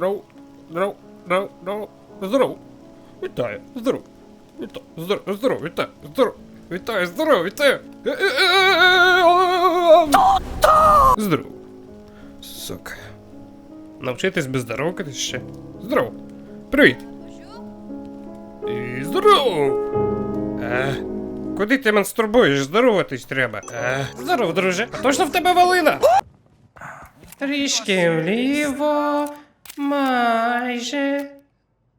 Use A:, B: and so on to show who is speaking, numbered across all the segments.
A: Здоров, здоров, здоров, здоров, здоров. Вітаю, здоров. Вітаю, здоров, здоров, вітаю, здоров. Вітаю, здоров, вітаю. Здоров. Сука. Навчитись без здоровкатись ще. Здоров. Привіт. Здоров. Е, куди ти менстурбуєш? Здороватись треба. Е, здоров, друже. А точно в тебе валина? Трішки вліво, майже.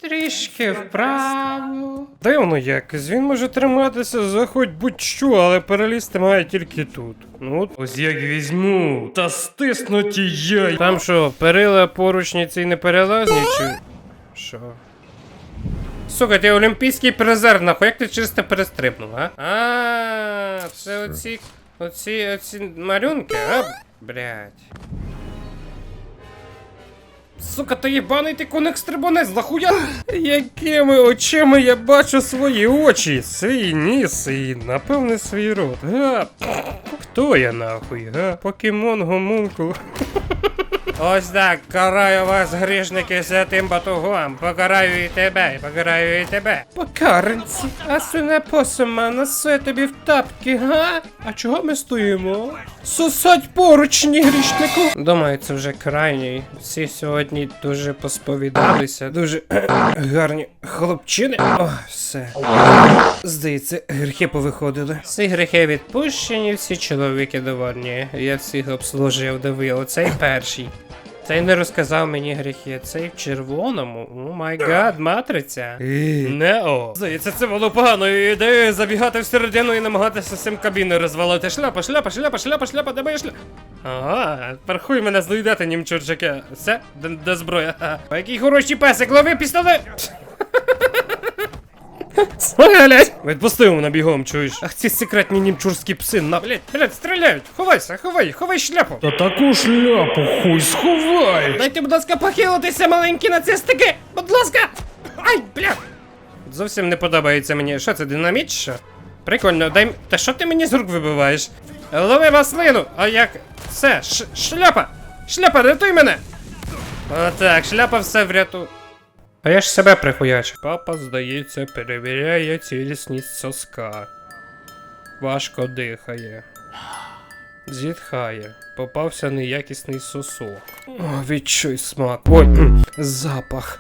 A: Трішки вправо. Дивно якось, він може триматися за хоч будь-що, але перелізти має тільки тут. Ну, от ось як візьму та стиснуті яй. Там що, перила поручні ці не перелазні чи. Що? Сука, ти олімпійський призер, нахуй, як ти чисто перестрибнув, а? А, це оці. Оці, оці малюнки, а? Блять. Сука, ти єбаний ти коник стрибунець, нахуя? Якими очима я бачу свої очі, свій ніс і, напевне, свій рот. Га? Хто я нахуй, га? Покемон гомункул. Ось так, караю вас, грішники, святим батугом. Покараю і тебе, і покараю і тебе. Покаранці, а суне посума, насе тобі в тапки, га? А чого ми стоїмо? Сосать поручні грішнику. Думаю, це вже крайній. Всі сьогодні дуже посповідалися. Дуже гарні хлопчини. О, все. Здається, гріхи повиходили. Всі гріхи відпущені, всі чоловіки довольні. Я всіх обслужив, диви, оцей перший. Цей не розказав мені гріхи, цей в червоному. О май гад, матриця. Нео. Здається, це було поганою ідеєю забігати всередину і намагатися цим кабіни розвалити. Шляпа, шляпа, шляпа, шляпа, шляпа, де моя шляпа? Ага, пархуй мене знайдете, німчурчаке. Все, де, зброя? А який хороший песик, лови пістолет! Блять! Відпусти мене бігом, чуєш? Ах, ці секретні німчурські пси, на, блять, блять, стріляють! Ховайся, ховай, ховай шляпу!
B: Та таку шляпу хуй сховай!
A: Дайте, будь ласка, похилитися, маленькі нацистики! Будь ласка! Ай, бля! Зовсім не подобається мені. Що це, динаміт, що? Прикольно, дай. Та що ти мені з рук вибиваєш? Лови маслину! А як? Все, ш- шляпа! Шляпа, рятуй мене! Отак, шляпа все врятує. А я ж себе прихуячу. Папа, здається, перевіряє цілісність соска. Важко дихає. Зітхає. Попався неякісний сосок. О, відчуй смак. Ой, запах.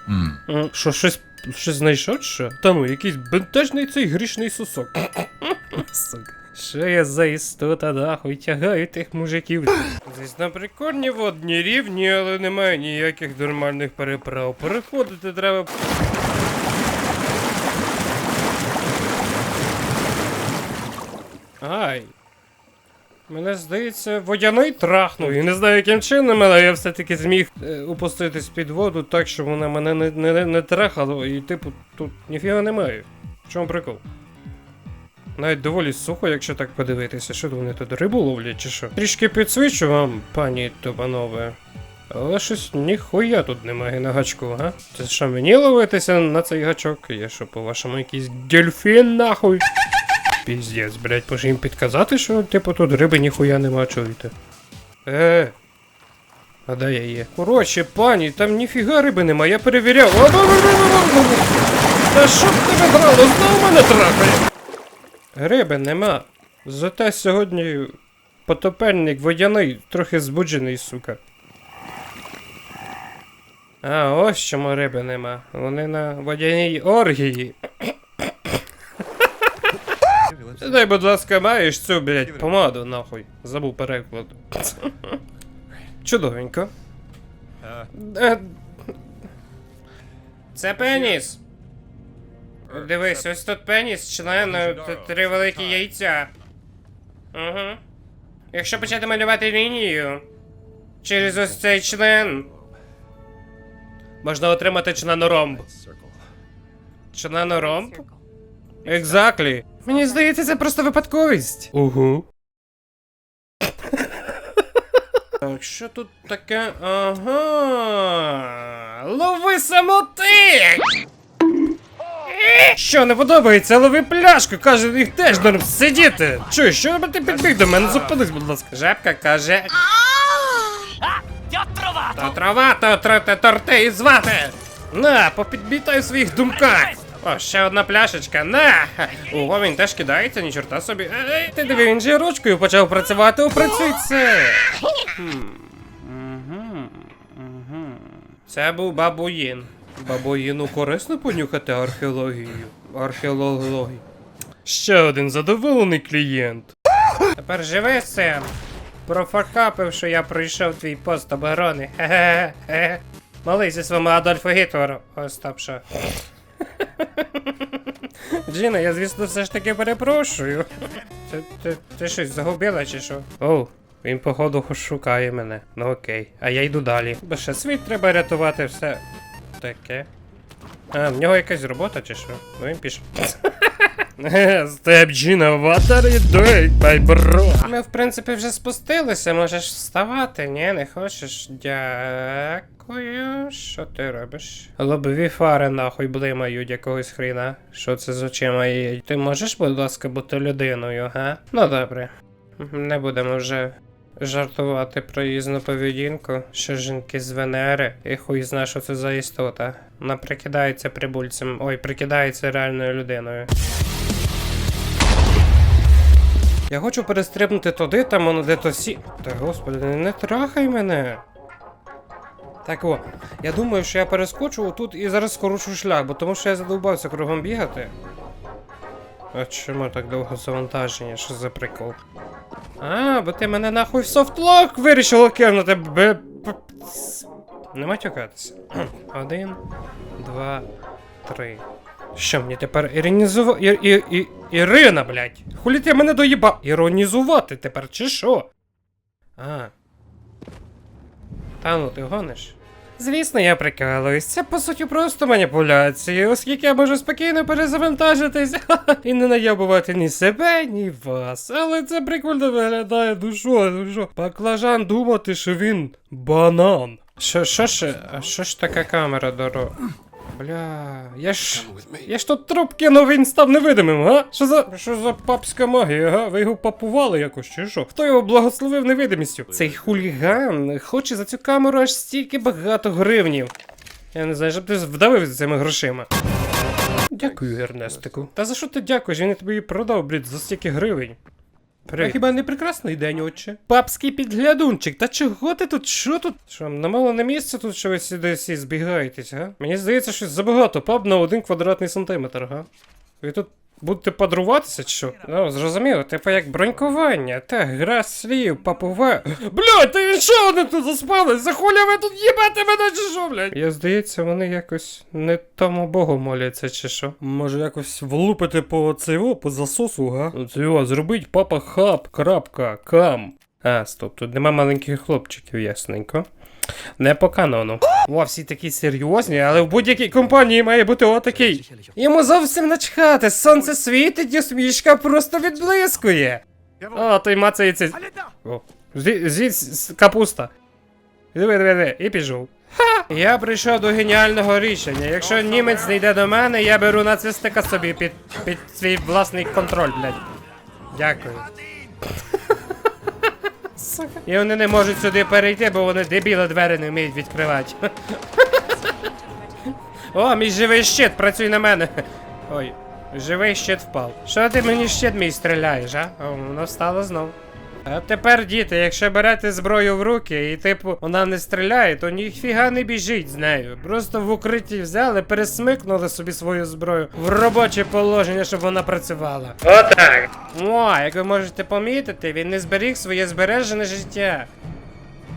A: Що, щось, щось знайшов, що? Та ну, якийсь бентежний цей грішний сосок. Сука. Що я за істота нахуй тягаю тих мужиків? Десь на прикольні водні рівні, але немає ніяких нормальних переправ. Переходити треба. Ай. Мене здається, водяний трахнув. І не знаю, яким чином, але я все-таки зміг е, упуститись під воду так, щоб вона мене не, не, не трахала, і типу тут ніфіга немає. В чому прикол? Навіть доволі сухо, якщо так подивитися, що вони тут рибу ловлять чи що. Трішки підсвічу вам, пані та. Але щось ніхуя тут немає на гачку, га? Це що мені ловитися на цей гачок? Я що, по-вашому, якийсь дельфін нахуй? Піздець, блять, може їм підказати, що типу тут риби ніхуя нема чуєте. Е. А де я є? Коротше, пані, там ніфіга риби нема, я перевіряв. Та що б тебе грало, знову мене трахає. Риби нема. Зате сьогодні потопельник водяний, трохи збуджений, сука. А, ось чому риби нема. Вони на водяній оргії. Дай, будь ласка, маєш цю, блядь, помаду, нахуй. Забув переклад. Чудовенько. Е, Це пеніс. Дивись, ось тут пеніс, член, три великі яйця. Угу. Якщо почати малювати лінію через ось цей член. Можна отримати членоромб. Членоромб? Exactly. Мені здається, це просто випадковість. Угу. Так, що тут таке? Ага. Лови самотик! Що не подобається, лови пляшку, каже, їх теж норм сидіти. Чуєш, що ти підбіг до мене? Зупинись, будь ласка. Жабка каже. Та трава, та трете торти і звати. На, попідбітай в своїх думках. О, ще одна пляшечка, на! Ого, він теж кидається, ні чорта собі. Ей, ти диви, він же ручкою почав працювати, опрацюй це. Хм. Це був бабуїн. Бабуїну корисно понюхати археологію. Археологію. Ще один задоволений клієнт. Тепер живи цим. Профакапив, що я пройшов твій пост оборони. Хе-хе-хе. Малий зі своїм Адольфу Гітлеру. Остап що. Джина, я звісно все ж таки перепрошую. Ти, ти, ти щось загубила чи що? Оу, він походу хоч шукає мене. Ну окей, а я йду далі. Бо ще світ треба рятувати все. Таке. А, в нього якась робота чи що? Ну він пішов. Степ are you doing, my bro? Ми, в принципі, вже спустилися, можеш вставати, ні, не хочеш? Дякую. Що ти робиш? Лобові фари нахуй блимають якогось хріна. Що це з очима є? Ти можеш, будь ласка, бути людиною, га? Ну добре. Не будемо вже жартувати про їзну поведінку, що жінки з Венери, і хуй зна, що це за істота. Вона прикидається прибульцем, ой, прикидається реальною людиною. Я хочу перестрибнути туди, там воно де то сі. Та господи, не, трахай мене. Так о, я думаю, що я перескочу тут і зараз скорочу шлях, бо тому що я задовбався кругом бігати. А чому так довго завантаження? Що за прикол? А, бо ти мене нахуй в софтлок вирішила кинути. Б... п- ц- Не матюкатися. Один, два, три. Що мені тепер іронізува... І, і, і, Ірина, блядь. Хулі ти мене доїба... Іронізувати тепер, чи що? А. Та ну ти гониш? Звісно, я прикалуюсь. Це по суті просто маніпуляції, оскільки я можу спокійно перезавантажитись і не наябувати ні себе, ні вас. Але це прикольно виглядає, ну що, ну. Баклажан думати, що він банан. Що, що ж, що ж така камера дорога? Бля, я ж. Я ж тут труп кинув, він став невидимим, га? Що за. Що за папська магія, га? Ви його папували якось, чи що? Хто його благословив невидимістю? Цей хуліган хоче за цю камеру аж стільки багато гривнів. Я не знаю, щоб ти вдавив з цими грошима. Дякую, Ернестику. Та за що ти дякуєш? Він тобі її продав, блід, за стільки гривень. А хіба не прекрасний день, отче? Папський підглядунчик, та чого ти тут? Що тут? Що, намало не місце тут, що ви сюди всі збігаєтесь, га? Мені здається, щось забагато. пап на один квадратний сантиметр, га? Ви тут будете подруватися, чи що? Ну, зрозуміло, типу як бронькування, та гра слів, папува. Блядь, ти що вони тут заспали? За хуля ви тут їбете мене чи що, блядь? Я здається, вони якось не тому богу моляться, чи що. Може якось влупити по цього, по засосу, га? Цього, зробить папа хаб, крапка, кам. А, стоп, тут нема маленьких хлопчиків, ясненько. Не по канону. О, всі такі серйозні, але в будь-якій компанії має бути отакий. Йому зовсім начхати, сонце світить, і усмішка просто відблискує. О, той мацається. О, зі, капуста. Диви, диви, диви, і пішов. Ха! Я прийшов до геніального рішення. Якщо німець не йде до мене, я беру нацистика собі під, під свій власний контроль, блядь. Дякую. Сука. І вони не можуть сюди перейти, бо вони дебіли двері не вміють відкривати. О, мій живий щит, працюй на мене. Ой, живий щит впав. Що ти мені щит мій стріляєш, а? Воно встало знов. А тепер, діти, якщо берете зброю в руки і типу вона не стріляє, то ніфіга не біжіть з нею. Просто в укритті взяли, пересмикнули собі свою зброю в робоче положення, щоб вона працювала. Отак. О, як ви можете помітити, він не зберіг своє збережене життя.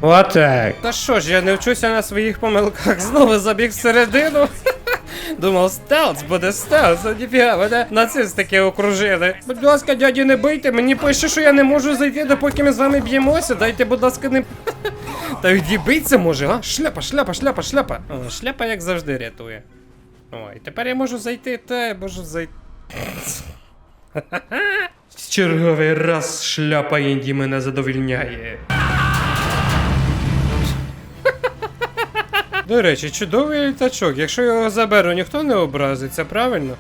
A: Отак. Та що ж, я не вчуся на своїх помилках, знову забіг всередину. Думав, стелс буде стелс, а ніфіга, мене нацистики окружили. Будь ласка, дяді, не бийте, мені пише, що я не можу зайти, допоки ми з вами б'ємося. Дайте, будь ласка, не. Та йди бийся може, а? Шляпа, шляпа, шляпа, шляпа. О, шляпа як завжди рятує. Ой, тепер я можу зайти, та я можу зайти. Черговий раз шляпа Інді мене задовільняє. До речі, чудовий літачок. Якщо його заберу, ніхто не образиться, правильно?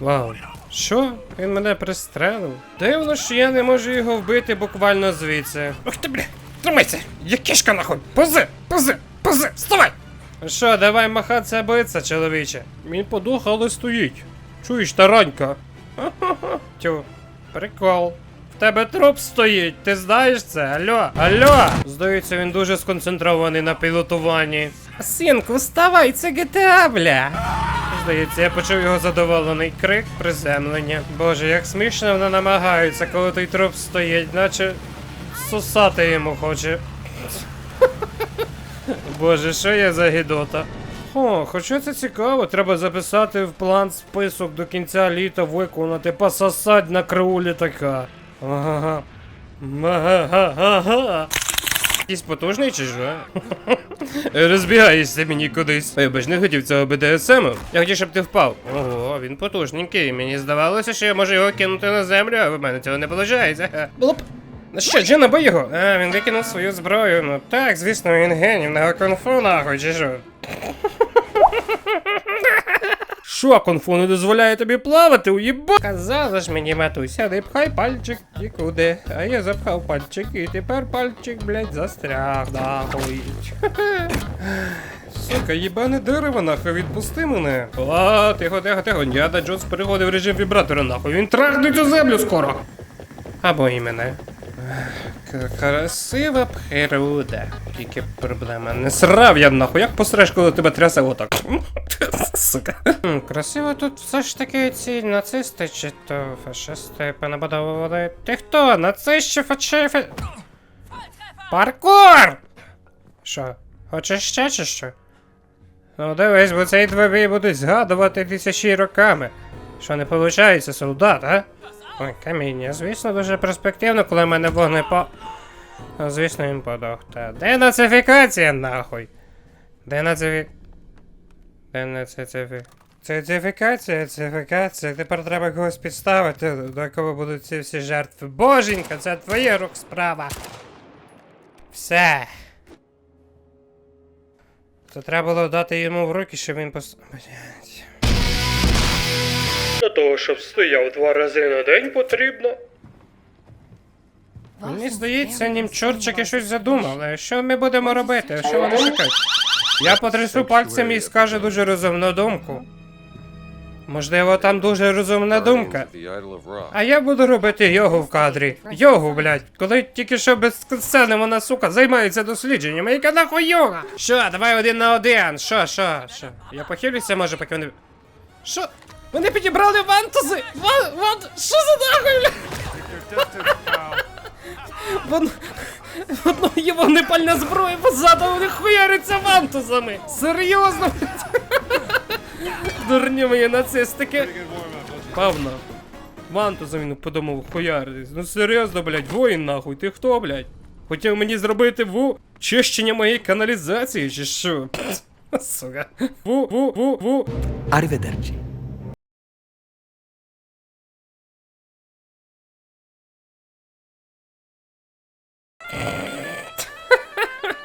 A: Вау. Що? Він мене пристрелив? Дивно, що я не можу його вбити буквально звідси. Ух ти, бля! Тримайся! Я кішка нахуй! Пози! Пози! Пази, вставай! Що, давай махатися биться, чоловіче. Він подох, але стоїть. Чуєш, таранька? Тю, прикол. В тебе труп стоїть, ти знаєш це? Алло, алло! Здається, він дуже сконцентрований на пілотуванні. Синку, вставай, це GTA, бля! Здається, я почув його задоволений крик приземлення. Боже, як смішно вона намагається, коли той труп стоїть, наче сосати йому хоче. Боже, що я за гідота? О, хоча це цікаво, треба записати в план список до кінця літа виконати пососать на крилу літака. Ага. Ага. Якийсь потужний чи що? Розбігаєшся мені кудись. Я б ж не хотів цього БДСМ. Я хотів, щоб ти впав. Ого, він потужненький. Мені здавалося, що я можу його кинути на землю, а в мене цього не виходить. Було б. Ну що, Джина, бий його? А, він викинув свою зброю. Ну так, звісно, він геній, на конфу нахуй, чи що? Що, конфу не дозволяє тобі плавати, уїба? Казала ж мені, матуся, не пхай пальчик нікуди. А я запхав пальчик, і тепер пальчик, блядь, застряг, нахуй. Сука, їбане дерево, нахуй, відпусти мене. О, тихо, тихо, тихо, Дяда Джонс переходив в режим вібратора, нахуй. Він трахне цю землю скоро. Або і мене. Красива природа. Тільки проблема. Не срав я нахуй. Як посреш, коли тебе трясе отак? Сука. Красиво тут все ж таки ці нацисти чи то фашисти понабудовували. Ти хто? Нацист чи фашисти? Паркур! Що? Хочеш ще чи що? Ну дивись, бо цей двобій будуть згадувати тисячі роками. Що не виходить, солдат, а? Ой, каміння, звісно, дуже перспективно, коли мене вогнепо. Ну, звісно, він подох. Та де нацифікація, нахуй? Де нацифі... Де нацифі... Цифікація, цифікація. Тепер треба когось підставити, до кого будуть ці всі жертви. Боженька, це твоя рук справа. Все. Це треба було дати йому в руки, щоб він пос... Того, щоб стояв два рази на день, потрібно. Мені здається, німчурчики щось задумали. Що ми будемо робити? Що вони шукають? Я потрясу пальцем і скажу дуже розумну думку. Можливо, там дуже розумна думка. А я буду робити йогу в кадрі. Йогу, блядь. Коли тільки що без сцени вона, сука, займається дослідженнями. Яка нахуй йога? Що, давай один на один. Що, що, що? Я похилюся, може, поки вони. Що? Вони підібрали вантузи! Ван, ван... Що за нахуй, блядь? Вон... В одного є зброя, позаду вони хуяряться вантузами! Серйозно? Дурні мої нацистики. Павно. Вантузом він подумав хуяритись. Ну серйозно, блядь, воїн нахуй, ти хто, блядь? Хотів мені зробити ву чищення моєї каналізації, чи що? Сука. Ву, ву,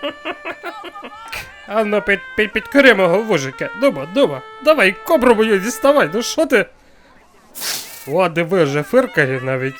A: ву, ву. А ну під, під, підкори мого вужика. Дуба, дуба. Давай, кобру мою діставай, ну що ти? О, диви, вже фиркає навіть.